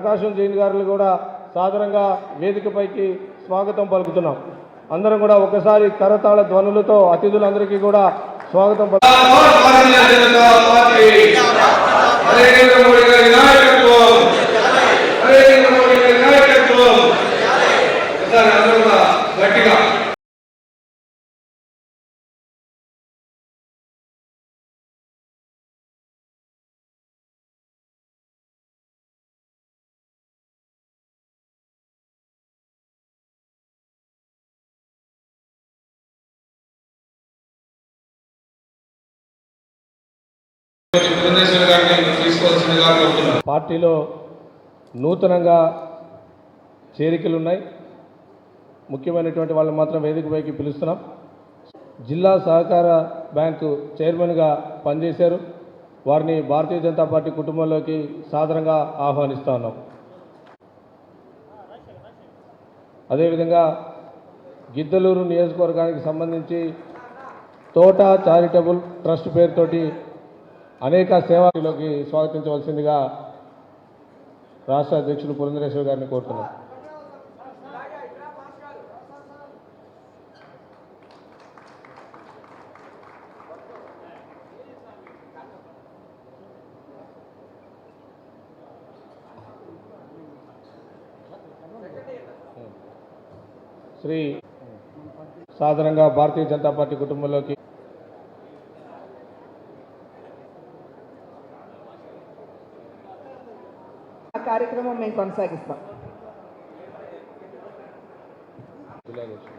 ప్రకాశం జైన్ గారిని కూడా సాదరంగా వేదికపైకి స్వాగతం పలుకుతున్నాం. అందరం కూడా ఒకసారి కరతాళ ధ్వనులతో అతిథులందరికీ కూడా స్వాగతం పలు పార్టీలో నూతనంగా చేరికలు ఉన్నాయి ముఖ్యమైనటువంటి వాళ్ళు మాత్రం వేదికపైకి పిలుస్తున్నాం. జిల్లా సహకార బ్యాంకు చైర్మన్గా పనిచేశారు. వారిని భారతీయ జనతా పార్టీ కుటుంబంలోకి సాధారణంగా ఆహ్వానిస్తా ఉన్నాం. అదేవిధంగా గిద్దలూరు నియోజకవర్గానికి సంబంధించి తోట చారిటబుల్ ట్రస్ట్ పేరుతోటి అనేక సేవలోకి స్వాగతించవలసిందిగా రాష్ట్ర అధ్యక్షులు పురంధరేశ్వర గారిని కోరుతున్నాం. శ్రీ సాధారణంగా భారతీయ జనతా పార్టీ కుటుంబంలోకి ఆ కార్యక్రమం మేము కొనసాగిస్తాం సమావేశం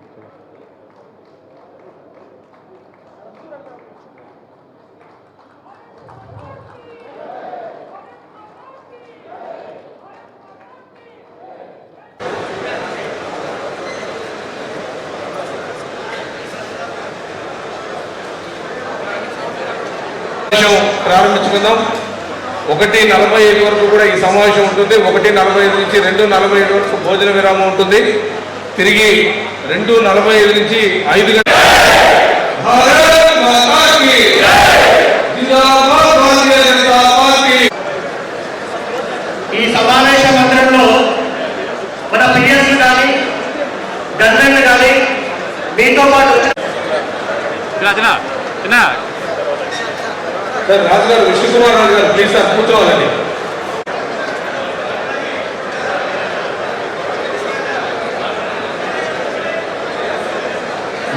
ప్రారంభించుకుందాం ఒకటి నలభై ఐదు వరకు కూడా ఈ సమావేశం ఉంటుంది. ఒకటి నలభై ఐదు నుంచి రెండు నలభై ఐదు వరకు భోజన విరామం ఉంటుంది. తిరిగి రెండు నలభై ఐదు నుంచి ఐదు గంటల ఈ సమావేశ మందిరంలో మన పిఎస్లు కానీ గన్మెన్లు కానీ మీతో పాటు సార్ రాజు గారు విష్ణుకుమార్ రాజు గారు. ప్లీజ్ సార్ కూర్చోవాలండి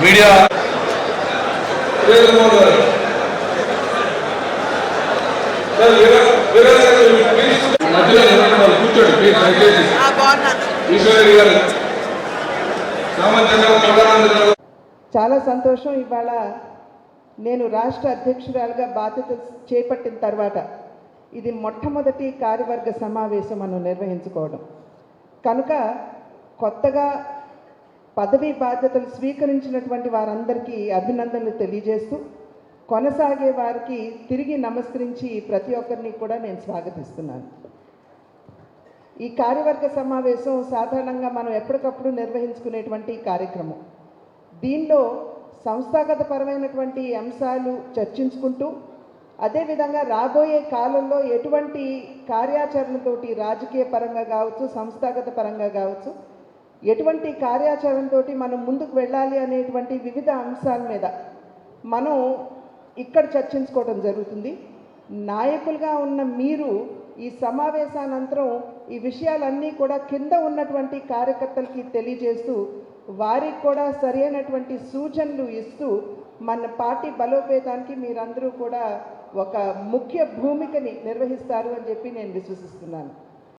మీడియా కూర్చోండి ప్లీజ్ దయచేసి. ఈశ్వరి గారు. చాలా సంతోషం ఇవాళ నేను రాష్ట్ర అధ్యక్షురాలుగా బాధ్యత చేపట్టిన తర్వాత ఇది మొట్టమొదటి కార్యవర్గ సమావేశం మనం నిర్వహించుకోవడం. కనుక కొత్తగా పదవీ బాధ్యతలు స్వీకరించినటువంటి వారందరికీ అభినందనలు తెలియజేస్తూ కొనసాగే వారికి తిరిగి నమస్కరించి ప్రతి ఒక్కరిని కూడా నేను స్వాగతిస్తున్నాను. ఈ కార్యవర్గ సమావేశం సాధారణంగా మనం ఎప్పటికప్పుడు నిర్వహించుకునేటువంటి కార్యక్రమం. దీనిలో సంస్థాగత పరమైనటువంటి అంశాలు చర్చించుకుంటూ అదేవిధంగా రాబోయే కాలంలో ఎటువంటి కార్యాచరణతోటి రాజకీయ పరంగా కావచ్చు సంస్థాగత పరంగా కావచ్చు ఎటువంటి కార్యాచరణతోటి మనం ముందుకు వెళ్ళాలి అనేటువంటి వివిధ అంశాల మీద మనం ఇక్కడ చర్చించుకోవడం జరుగుతుంది. నాయకులుగా ఉన్న మీరు ఈ సమావేశానంతరం ఈ విషయాలన్నీ కూడా కింద ఉన్నటువంటి కార్యకర్తలకి తెలియజేస్తూ వారికి కూడా సరైనటువంటి సూచనలు ఇస్తూ మన పార్టీ బలోపేతానికి మీరందరూ కూడా ఒక ముఖ్య భూమికని నిర్వహిస్తారు అని చెప్పి నేను విశ్వసిస్తున్నాను.